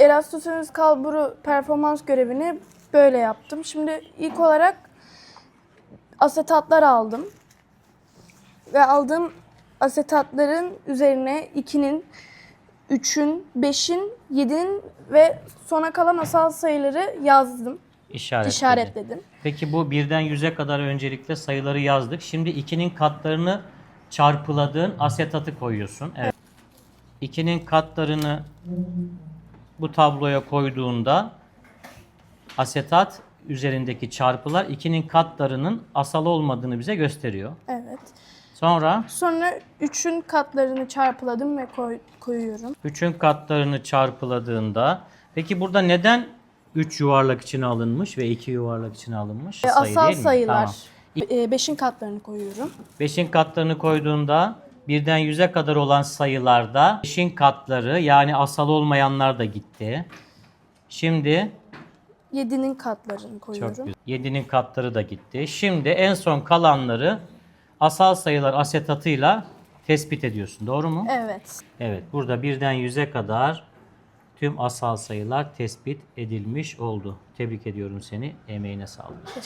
Erasmus kalburu performans görevini böyle yaptım. Şimdi ilk olarak asetatlar aldım. Ve aldığım asetatların üzerine 2'nin, 3'ün, 5'in, 7'nin ve sona kalan asal sayıları yazdım. İşaretledim. işaretledim. Peki bu birden yüze kadar öncelikle sayıları yazdık. Şimdi 2'nin katlarını çarpıladığın asetatı koyuyorsun. Evet. 2'nin katlarını bu tabloya koyduğunda asetat üzerindeki çarpılar 2'nin katlarının asal olmadığını bize gösteriyor. Evet. Sonra Sonra 3'ün katlarını çarpıladım ve koy- koyuyorum. 3'ün katlarını çarpıladığında peki burada neden 3 yuvarlak içine alınmış ve 2 yuvarlak içine alınmış? E, asal sayılar. Tamam. 5'in katlarını koyuyorum. 5'in katlarını koyduğunda birden 100'e kadar olan sayılarda 5'in katları yani asal olmayanlar da gitti. Şimdi 7'nin katlarını çok koyuyorum. güzel. 7'nin katları da gitti. Şimdi en son kalanları asal sayılar asetatıyla tespit ediyorsun. Doğru mu? Evet. Evet. Burada birden 100'e kadar tüm asal sayılar tespit edilmiş oldu. Tebrik ediyorum seni. Emeğine sağlık. Teşekkür